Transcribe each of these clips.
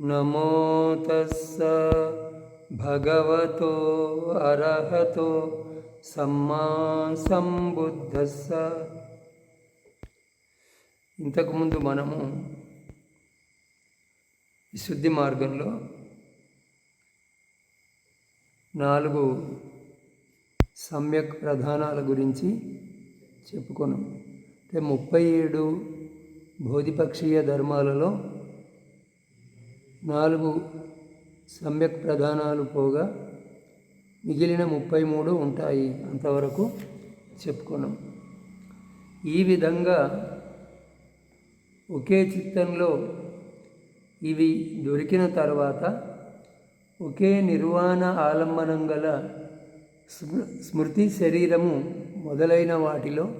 నమో తస్స భగవతో అర్హతో సమ్మా సంబుద్ధస్స. ఇంతకుముందు మనము విశుద్ధి మార్గంలో నాలుగు సమ్యక్ ప్రధానాల గురించి చెప్పుకున్నాం. అంటే ముప్పై ఏడు బోధిపక్షీయ ధర్మాలలో నాలుగు సమ్యక్ ప్రధానాలు పోగా మిగిలిన ముప్పై మూడు ఉంటాయి అంతవరకు చెప్పుకున్నాం. ఈ విధంగా ఒకే చిత్తంలో ఇవి దొరికిన తర్వాత ఒకే నిర్వాణ ఆలంబనం గల స్మృ- స్మృతి శరీరము మొదలైన వాటిలో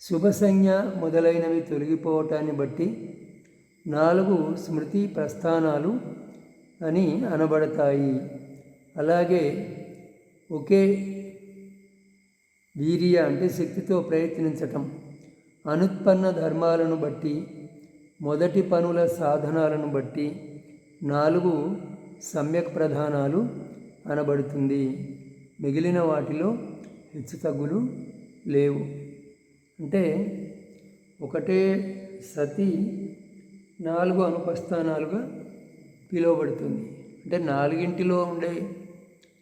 శుభసంజ్ఞ మొదలైనవి తొలగిపోవటాన్ని బట్టి నాలుగు స్మృతి ప్రస్థానాలు అని అనబడతాయి. అలాగే ఒకే వీర్య అంటే శక్తితో ప్రయత్నించటం అనుత్పన్న ధర్మాలను బట్టి మొదటి పనుల సాధనాలను బట్టి నాలుగు సమ్యక్ ప్రధానాలు అనబడుతుంది. మిగిలిన వాటిలో హెచ్చుతగ్గులు లేవు. అంటే ఒకటే సతి నాలుగు అనుపస్థానాలుగా పిలువబడుతుంది. అంటే నాలుగింటిలో ఉండే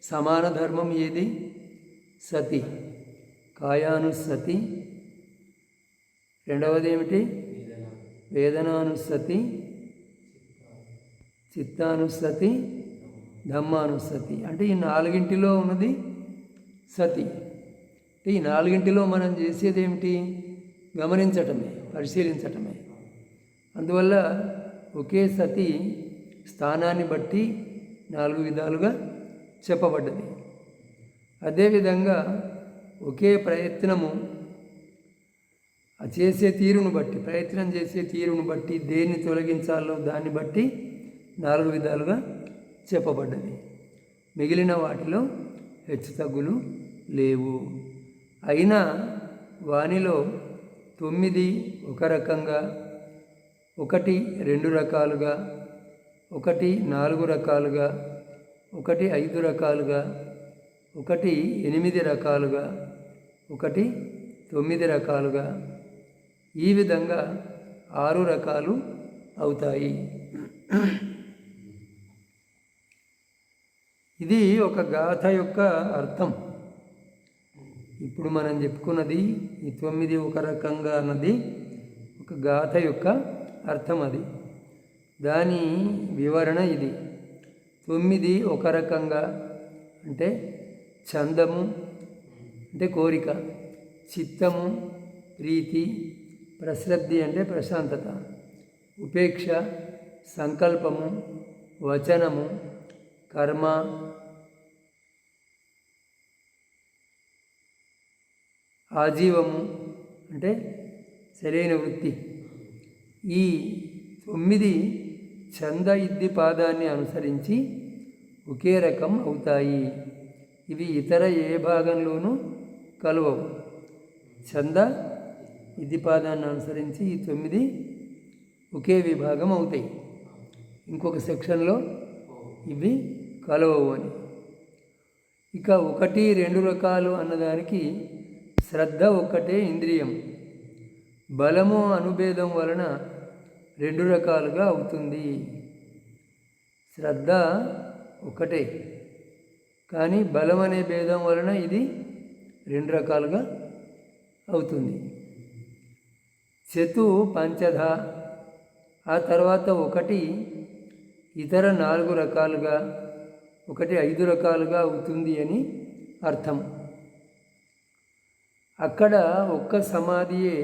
సమాన ధర్మం ఏది? సతి. కాయానుసతి. రెండవది ఏమిటి వేదనానుసతి. చిత్తానుసతి. ధమ్మానుసతి అంటే ఈ నాలుగింటిలో ఉన్నది సతి. అంటే ఈ నాలుగింటిలో మనం చేసేది ఏమిటి గమనించటమే పరిశీలించటమే. అందువల్ల ఒకే సతి స్థానాన్ని బట్టి నాలుగు విధాలుగా చెప్పబడ్డది. అదేవిధంగా ఒకే ప్రయత్నము చేసే తీరును బట్టి ప్రయత్నం చేసే తీరును బట్టి దేన్ని తొలగించాలో దాన్ని బట్టి నాలుగు విధాలుగా చెప్పబడ్డది. మిగిలిన వాటిలో హెచ్చుతగ్గులు లేవు. అయినా వానిలో తొమ్మిది ఒక రకంగా ఒకటి రెండు రకాలుగా ఒకటి నాలుగు రకాలుగా ఒకటి ఐదు రకాలుగా ఒకటి ఎనిమిది రకాలుగా ఒకటి తొమ్మిది రకాలుగా. ఈ విధంగా ఆరు రకాలు అవుతాయి. ఇది ఒక గాథ యొక్క అర్థం. ఇప్పుడు మనం చెప్పుకున్నది ఈ తొమ్మిది ఒక రకంగా అన్నది ఒక గాథ యొక్క అర్థం అది దాని వివరణ ఇది. తొమ్మిది ఒక రకంగా అంటే చందము అంటే కోరిక. చిత్తము ప్రీతి ప్రశ్రద్ధి అంటే ప్రశాంతత. ఉపేక్ష సంకల్పము వచనము కర్మ ఆజీవము అంటే సరైన వృత్తి. ఈ తొమ్మిది చంద ఇద్ది పాదాన్ని అనుసరించి ఒకే రకం అవుతాయి. ఇవి ఇతర ఏ భాగంలోనూ కలవవు. చంద ఇద్ది పాదాన్ని అనుసరించి ఈ తొమ్మిది ఒకే విభాగం అవుతాయి. ఇంకొక సెక్షన్లో ఇవి కలవవు అని. ఇక ఒకటి రెండు రకాలు అన్నదానికి శ్రద్ధ ఒక్కటే ఇంద్రియం. బలము అనుభేదం వలన రెండు రకాలుగా అవుతుంది. శ్రద్ధ ఒకటే. కానీ బలం అనే భేదం వలన ఇది రెండు రకాలుగా అవుతుంది. చతు పంచధ. ఆ తర్వాత ఒకటి ఇతర నాలుగు రకాలుగా ఒకటి ఐదు రకాలుగా అవుతుంది అని అర్థం. అక్కడ ఒక్క సమాధియే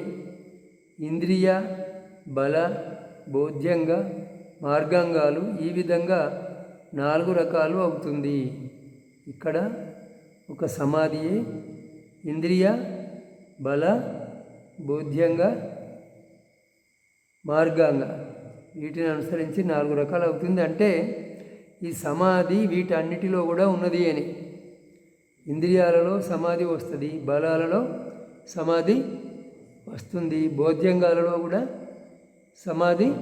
ఇంద్రియ బల బోధ్యంగ మార్గాంగాలు ఈ విధంగా నాలుగు రకాలు అవుతుంది. ఇక్కడ ఒక సమాధియే ఇంద్రియ బల బౌద్ధ్యంగా మార్గాంగ. వీటిని అనుసరించి నాలుగు రకాలు అవుతుంది. అంటే ఈ సమాధి వీటన్నిటిలో కూడా ఉన్నది అని. ఇంద్రియాలలో సమాధి వస్తుంది బలాలలో సమాధి వస్తుంది బోధ్యంగాలలో కూడా సమాధి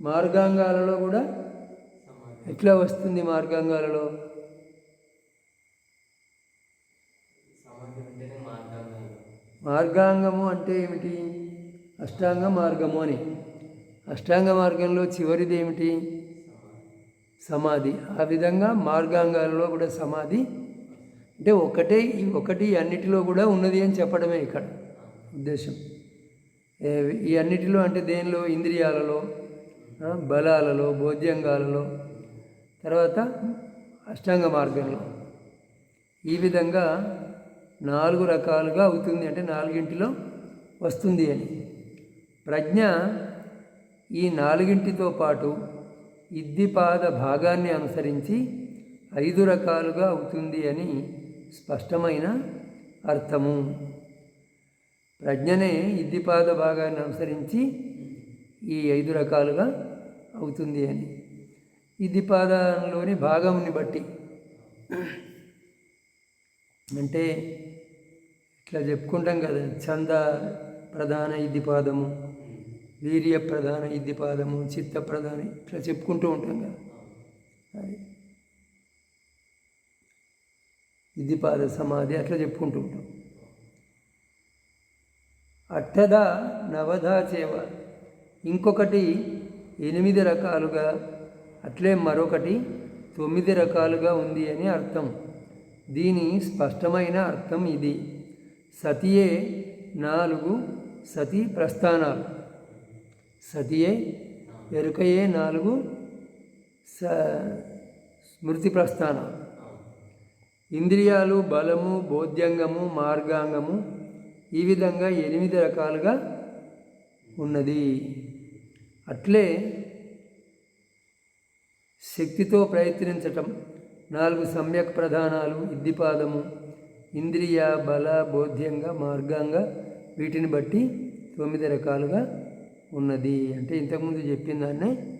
మార్గాంగాలలో కూడా ఎట్లా వస్తుంది మార్గాంగాలలో? మార్గాంగము అంటే ఏమిటి? అష్టాంగ మార్గము అని. అష్టాంగ మార్గంలో చివరిది ఏమిటి? సమాధి. ఆ విధంగా మార్గాంగాలలో కూడా సమాధి. అంటే ఒకటే ఈ ఒకటి అన్నిటిలో కూడా ఉన్నది అని చెప్పడమే ఇక్కడ ఉద్దేశం. ఈ అన్నిటిలో అంటే దేనిలో? ఇంద్రియాలలో బలాలలో బోధ్యంగాలలో తర్వాత అష్టాంగ మార్గంలో. ఈ విధంగా నాలుగు రకాలుగా అవుతుంది అంటే నాలుగింటిలో వస్తుంది అని. ప్రజ్ఞ ఈ నాలుగింటితో పాటు ఇద్దిపాద భాగాన్ని అనుసరించి ఐదు రకాలుగా అవుతుంది అని స్పష్టమైన అర్థము. ప్రజ్ఞనే ఇద్దిపాద భాగాన్ని అనుసరించి ఈ ఐదు రకాలుగా అవుతుంది అని. ఇద్దిపాదంలోని భాగంని బట్టి. అంటే ఇట్లా చెప్పుకుంటాం కదా చంద ప్రధాన ఇద్దిపాదము వీర్య ప్రధాన ఇద్దిపాదము చిత్త ప్రధాన ఇట్లా చెప్పుకుంటూ ఉంటాం కదా. అది. ఇద్దిపాద సమాధి అట్లా చెప్పుకుంటూ ఉంటాం. అట్టద నవధా చేవ. ఇంకొకటి ఎనిమిది రకాలుగా అట్లే మరొకటి తొమ్మిది రకాలుగా ఉంది అని అర్థం. దీని స్పష్టమైన అర్థం ఇది. సతియే నాలుగు సతీ ప్రస్థానాలు. సతియే ఎరుకయే నాలుగు స స్మృతి ప్రస్థానాలు. ఇంద్రియాలు బలము బోధ్యంగము మార్గాంగము ఈ విధంగా ఎనిమిది రకాలుగా ఉన్నది. అట్లే శక్తితో ప్రయత్నించటం నాలుగు సమ్యక్ ప్రధానాలు ఇద్దిపాదము ఇంద్రియ బల బోధ్యంగా మార్గంగా వీటిని బట్టి తొమ్మిది రకాలుగా ఉన్నది. అంటే ఇంతకుముందు చెప్పిన దాన్నే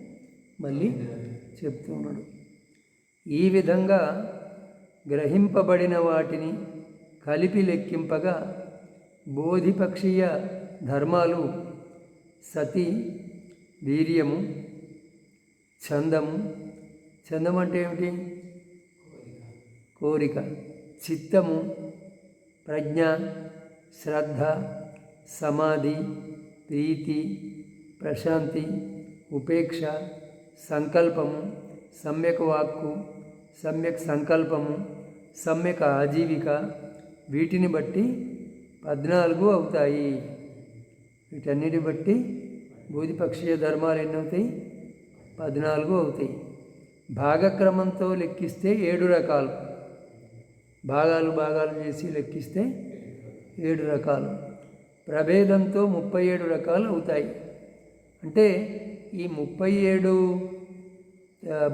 మళ్ళీ చెప్తున్నాడు. ఈ విధంగా గ్రహింపబడిన వాటిని కలిపి లెక్కింపగా బోధిపక్షీయ ధర్మాలు సతి వీర్యము ఛందము. చందం అంటే ఏమిటి? కోరిక. చిత్తము ప్రజ్ఞ శ్రద్ధ సమాధి ప్రీతి ప్రశాంతి ఉపేక్ష సంకల్పము సమ్యక్ వాక్కు సమ్యక్ సంకల్పము సమ్యక్ ఆజీవిక వీటిని బట్టి పద్నాలుగు అవుతాయి. వీటన్నిటి బట్టి బోధిపక్షీయ ధర్మాలు ఎన్నవుతాయి? పద్నాలుగు అవుతాయి. భాగక్రమంతో లెక్కిస్తే ఏడు రకాలు. భాగాలు భాగాలు చేసి లెక్కిస్తే ఏడు రకాలు. ప్రభేదంతో ముప్పై ఏడు రకాలు అవుతాయి. అంటే ఈ ముప్పై ఏడు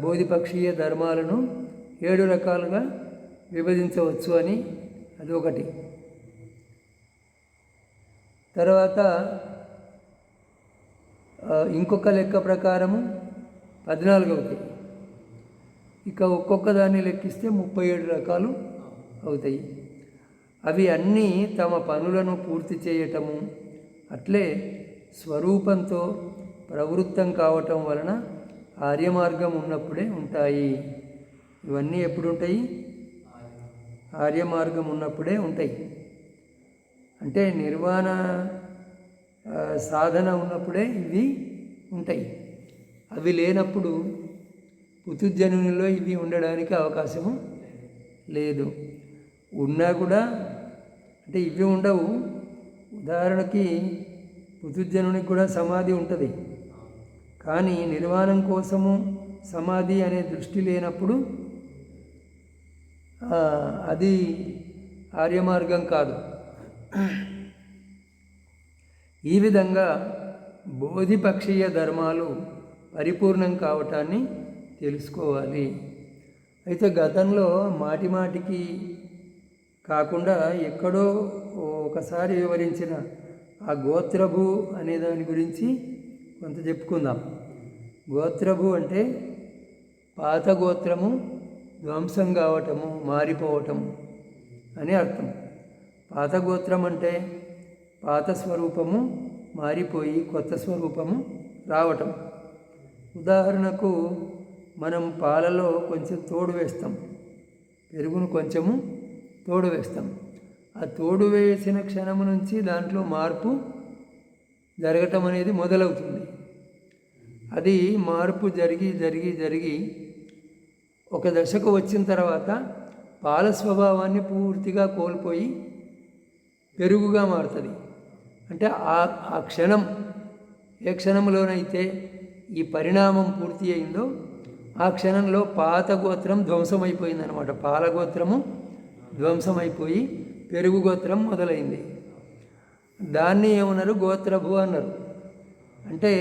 బోధిపక్షీయ ధర్మాలను ఏడు రకాలుగా విభజించవచ్చు అని అది ఒకటి తర్వాత ఇంకొక లెక్క ప్రకారము పద్నాలుగు అవుతాయి ఇక ఒక్కొక్క దాన్ని లెక్కిస్తే ముప్పై ఏడు రకాలు అవుతాయి. అవి అన్నీ తమ పనులను పూర్తి చేయటము అట్లే స్వరూపంతో ప్రవృత్తం కావటం వలన ఆర్యమార్గం ఉన్నప్పుడే ఉంటాయి. ఇవన్నీ ఎప్పుడు ఉంటాయి ఆర్యమార్గం ఉన్నప్పుడే ఉంటాయి. అంటే నిర్వాణ సాధన ఉన్నప్పుడే ఇవి ఉంటాయి. అవి లేనప్పుడు పుతుజనునిలో ఇవి ఉండడానికి అవకాశము లేదు. ఉన్నా కూడా అంటే ఇవి ఉండవు. ఉదాహరణకి పుతుజనునికి కూడా సమాధి ఉంటుంది. కానీ నిర్వాణం కోసము సమాధి అనే దృష్టి లేనప్పుడు అది ఆర్యమార్గం కాదు. ఈ విధంగా బోధిపక్షీయ ధర్మాలు పరిపూర్ణం కావటాన్ని తెలుసుకోవాలి. అయితే గతంలో మాటి మాటికి కాకుండా ఎక్కడో ఒకసారి వివరించిన ఆ గోత్రభు అనే దాని గురించి కొంత చెప్పుకుందాం. గోత్రభు అంటే పాత గోత్రము ధ్వంసం కావటము మారిపోవటము అని అర్థం. పాత గోత్రం అంటే పాత స్వరూపము మారిపోయి కొత్త స్వరూపము రావటం. ఉదాహరణకు మనం పాలలో కొంచెం తోడు వేస్తాం. పెరుగును కొంచెము తోడు వేస్తాం. ఆ తోడు వేసిన క్షణం నుంచి దాంట్లో మార్పు జరగటం అనేది మొదలవుతుంది. అది మార్పు జరిగి జరిగి జరిగి ఒక దశకు వచ్చిన తర్వాత పాల స్వభావాన్ని పూర్తిగా కోల్పోయి పెరుగుగా మారుతుంది. అంటే ఆ ఆ క్షణం ఏ క్షణంలోనైతే ఈ పరిణామం పూర్తి అయిందో ఆ క్షణంలో పాత గోత్రం ధ్వంసమైపోయిందనమాట పాల గోత్రము ధ్వంసమైపోయి పెరుగు గోత్రం మొదలైంది. దాన్ని ఏమన్నారు? గోత్రభు అన్నారు. అంటే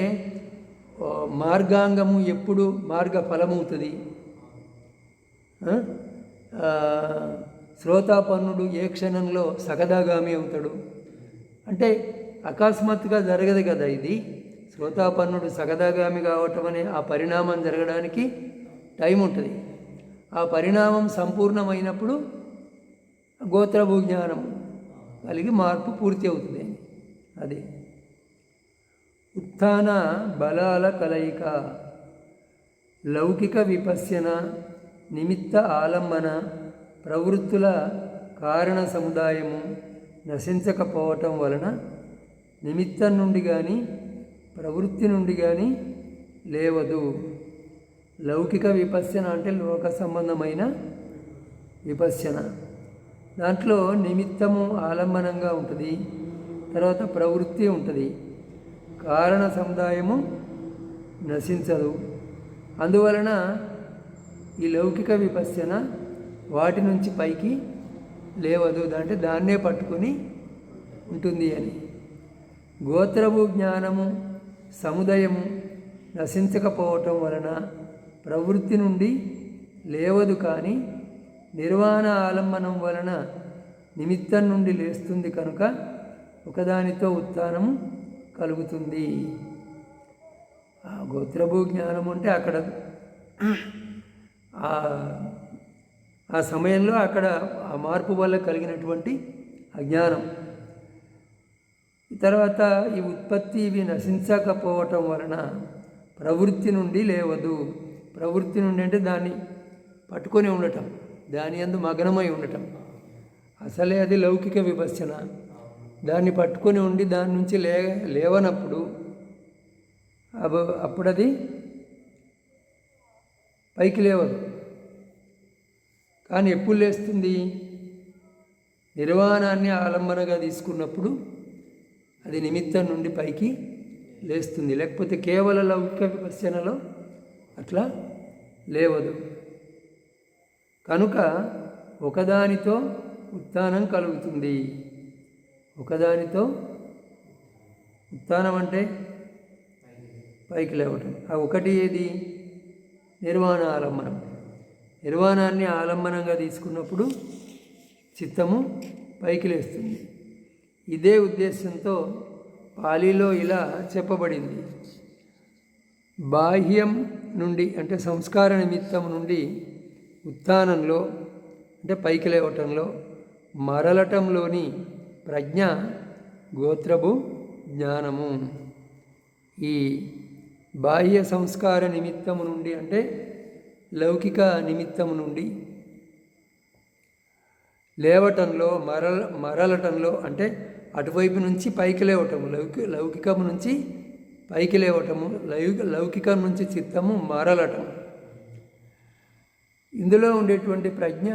మార్గాంగము ఎప్పుడు మార్గ ఫలమవుతుంది శ్రోతాపన్నుడు ఏ క్షణంలో సగదాగామి అవుతాడు? అంటే అకస్మాత్తుగా జరగదు కదా ఇది. శ్రోతాపన్నుడు సగదాగామి కావటం అనే ఆ పరిణామం జరగడానికి టైం ఉంటుంది. ఆ పరిణామం సంపూర్ణమైనప్పుడు గోత్రభూ జ్ఞానం కలిగి మార్పు పూర్తి అవుతుంది. అది ఉత్థాన బలాల కలయిక లౌకిక విపశ్యన నిమిత్త ఆలంబన ప్రవృత్తుల కారణ సముదాయము నశించకపోవటం వలన నిమిత్తం నుండి కానీ ప్రవృత్తి నుండి కానీ లేవదు. లౌకిక విపశ్యన అంటే లోక సంబంధమైన విపశ్యన. దాంట్లో నిమిత్తము ఆలంబనంగా ఉంటుంది తర్వాత ప్రవృత్తి ఉంటుంది. కారణ సముదాయము నశించదు. అందువలన ఈ లౌకిక విపశ్యన వాటి నుంచి పైకి లేవదు. అంటే దాన్నే పట్టుకొని ఉంటుంది అని. గోత్రము జ్ఞానము సముదయము నశించకపోవటం వలన ప్రవృత్తి నుండి లేవదు కానీ నిర్వాణ ఆలంబనం వలన నిమిత్తం నుండి లేస్తుంది కనుక ఒకదానితో ఉత్థానము కలుగుతుంది. ఆ గోత్రభూ జ్ఞానం అంటే అక్కడ ఆ ఆ సమయంలో అక్కడ ఆ మార్పు వల్ల కలిగినటువంటి అజ్ఞానం తర్వాత ఈ ఉత్పత్తి ఇవి నశించకపోవటం వలన ప్రవృత్తి నుండి లేవదు. ప్రవృత్తి నుండి అంటే దాన్ని పట్టుకొని ఉండటం దాని అందు మగనమై ఉండటం. అసలే అది లౌకిక విభజన. దాన్ని పట్టుకొని ఉండి దాని నుంచి లే లేవనప్పుడు అబ- అప్పుడు అది పైకి లేవదు. కానీ ఎప్పుడు లేస్తుంది? నిర్వాణాన్ని ఆలంబనగా తీసుకున్నప్పుడు అది నిమిత్తం నుండి పైకి లేస్తుంది. లేకపోతే కేవల లౌకిక విమర్శనలో అట్లా లేవదు. కనుక ఒకదానితో ఉత్థానం కలుగుతుంది. ఒకదానితో ఉత్థానం అంటే పైకి లేవటం. ఆ ఒకటి ఏది? నిర్వాణ ఆలంబనం. నిర్వాణాన్ని ఆలంబనంగా తీసుకున్నప్పుడు చిత్తము పైకి లేస్తుంది ఇదే ఉద్దేశంతో పాలీలో ఇలా చెప్పబడింది. బాహ్యం నుండి అంటే సంస్కార నిమిత్తం నుండి ఉత్థానంలో అంటే పైకి లేవటంలో మరలటంలోని ప్రజ్ఞ గోత్రపు జ్ఞానము. ఈ బాహ్య సంస్కార నిమిత్తము నుండి అంటే లౌకిక నిమిత్తం నుండి లేవటంలో మరల మరలటంలో అంటే అటువైపు నుంచి పైకి లేవటము లౌకి లౌకికము నుంచి పైకి లేవటము లౌకిక లౌకికం నుంచి చిత్తము మరలటం. ఇందులో ఉండేటువంటి ప్రజ్ఞ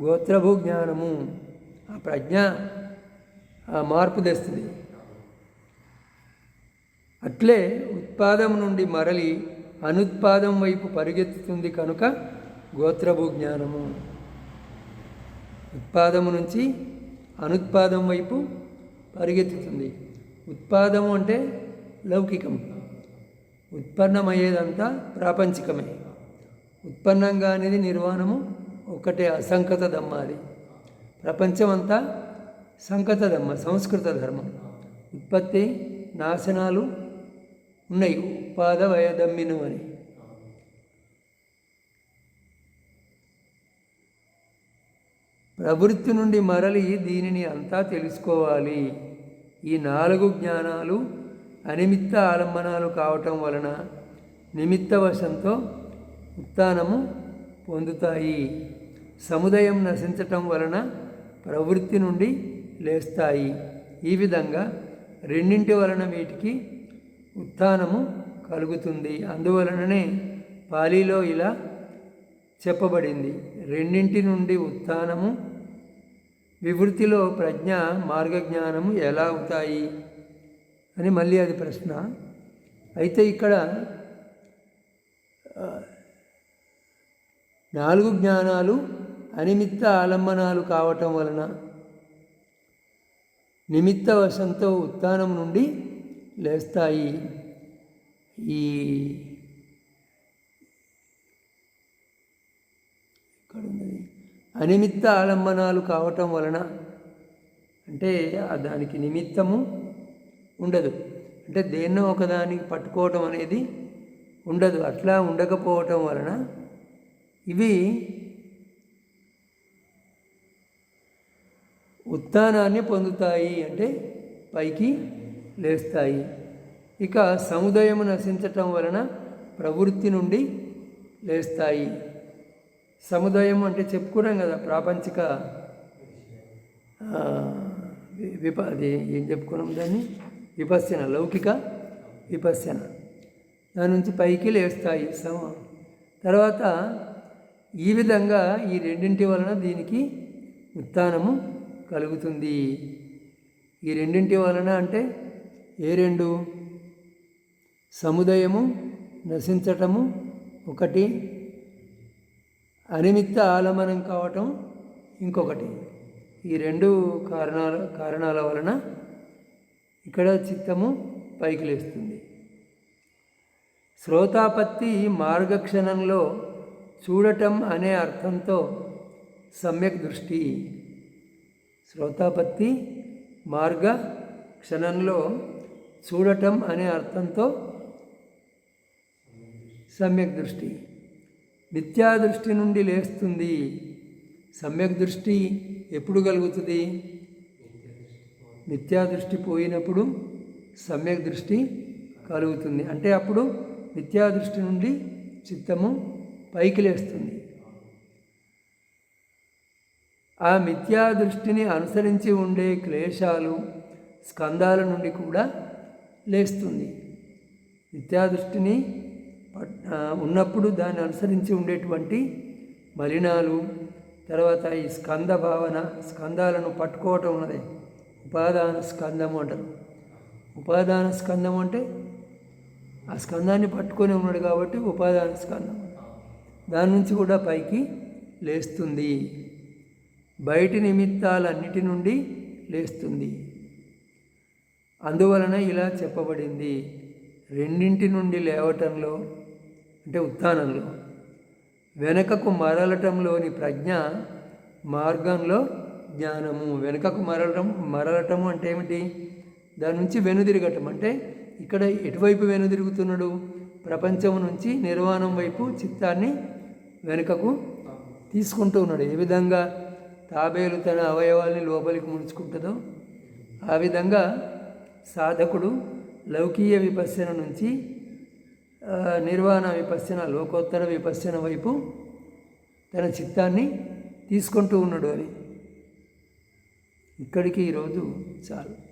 గోత్రభూ జ్ఞానము. ఆ ప్రజ్ఞ ఆ మార్పు తెస్తుంది. అట్లే ఉత్పాదం నుండి మరలి అనుత్పాదం వైపు పరిగెత్తుతుంది కనుక గోత్రభూ జ్ఞానము ఉత్పాదము నుంచి అనుత్పాదం వైపు పరిగెత్తుతుంది. ఉత్పాదము అంటే లౌకికం ఉత్పన్నమయ్యేదంతా ప్రాపంచికమే. ఉత్పన్నంగా అనేది నిర్వాణము ఒకటే అసంకత ధమ్మ అది. ప్రపంచమంతా సంకత దమ్మ సంస్కృత ధర్మం. ఉత్పత్తి నాశనాలు ఉన్నాయి. ఉపాద దమ్మిను అని ప్రవృత్తి నుండి మరలి దీనిని అంతా తెలుసుకోవాలి. ఈ నాలుగు జ్ఞానాలు అనిమిత్త ఆలంబనాలు కావటం వలన నిమిత్తవశంతో ఉత్థానము పొందుతాయి. సముదయం నశించటం వలన ప్రవృత్తి నుండి లేస్తాయి. ఈ విధంగా రెండింటి వలన వీటికి ఉత్థానము కలుగుతుంది. అందువలననే పాలీలో ఇలా చెప్పబడింది. రెండింటి నుండి ఉత్థానము వివృత్తిలో ప్రజ్ఞ మార్గజ్ఞానము ఎలా అవుతాయి అని మళ్ళీ అది ప్రశ్న. అయితే ఇక్కడ నాలుగు జ్ఞానాలు అనిమిత్త ఆలంబనాలు కావటం వలన నిమిత్త వశంతో ఉత్థానం నుండి లేస్తాయి. ఈ ఇక్కడ ఉన్నది అనిమిత్త ఆలంబనాలు కావటం వలన అంటే దానికి నిమిత్తము ఉండదు. అంటే దేన్నో ఒకదానికి పట్టుకోవటం అనేది ఉండదు. అట్లా ఉండకపోవటం వలన ఇవి ఉత్థానాన్ని పొందుతాయి. అంటే పైకి లేస్తాయి. ఇక సముదయము నశించటం వలన ప్రవృత్తి నుండి లేస్తాయి. సముదాయం అంటే చెప్పుకున్నాం కదా ప్రాపంచిక. విప అది ఏం చెప్పుకున్నాం దాన్ని? విపస్సన లౌకిక విపస్సన. దాని నుంచి పైకి లేస్తాయి సమ. తర్వాత ఈ విధంగా ఈ రెండింటి వలన దీనికి ఉత్థానము కలుగుతుంది. ఈ రెండింటి వలన అంటే ఏ రెండు? సముదయము నశించటము ఒకటి. అనిమిత్త ఆలమనం కావటం ఇంకొకటి. ఈ రెండు కారణాల కారణాల వలన ఇక్కడ చిత్తము పైకి లేస్తుంది. శ్రోతాపత్తి మార్గక్షణంలో చూడటం అనే అర్థంతో సమ్యక్ దృష్టి. శ్రోతాపత్తి మార్గ క్షణంలో చూడటం అనే అర్థంతో సమ్యక్ దృష్టి. మిథ్యా దృష్టి నుండి లేస్తుంది. సమ్యక్ దృష్టి ఎప్పుడు కలుగుతుంది? మిథ్యా దృష్టి పోయినప్పుడు సమ్యక్ దృష్టి కలుగుతుంది. అంటే అప్పుడు మిథ్యా దృష్టి నుండి చిత్తము పైకి లేస్తుంది. ఆ మిథ్యా దృష్టిని అనుసరించి ఉండే క్లేశాలు స్కందాల నుండి కూడా లేస్తుంది. మిథ్యా దృష్టిని పట్- ఉన్నప్పుడు దాన్ని అనుసరించి ఉండేటువంటి మలినాలు తర్వాత ఈ స్కంద భావన స్కందాలను పట్టుకోవటం ఉన్నది. ఉపాదాన స్కందము అంటారు. ఉపాదాన స్కందం అంటే ఆ స్కందాన్ని పట్టుకొని ఉన్నాడు కాబట్టి ఉపాదాన స్కందం. దాని నుంచి కూడా పైకి లేస్తుంది. బయటి నిమిత్తాలన్నిటి నుండి లేస్తుంది. అందువలన ఇలా చెప్పబడింది. రెండింటి నుండి లేవటంలో అంటే ఉత్థానంలో వెనకకు మరలటంలోని ప్రజ్ఞ మార్గంలో జ్ఞానము. వెనకకు మరలటం మరలటము అంటే ఏమిటి? దాని నుంచి వెనుదిరగటం. అంటే ఇక్కడ ఎటువైపు వెనుదిరుగుతున్నాడు? ప్రపంచం నుంచి నిర్వాణం వైపు చిత్తాన్ని వెనుకకు తీసుకుంటూ ఉన్నాడు ఏ విధంగా? తాబేలు తన అవయవాల్ని లోపలికి ముడుచుకుంటుందో ఆ విధంగా సాధకుడు లౌకీయ విపస్సన నుంచి నిర్వాణ విపస్సన లోకోత్తర విపస్సన వైపు తన చిత్తాన్ని తీసుకుంటూ ఉన్నాడు అని. ఇక్కడికి ఈరోజు చాలు.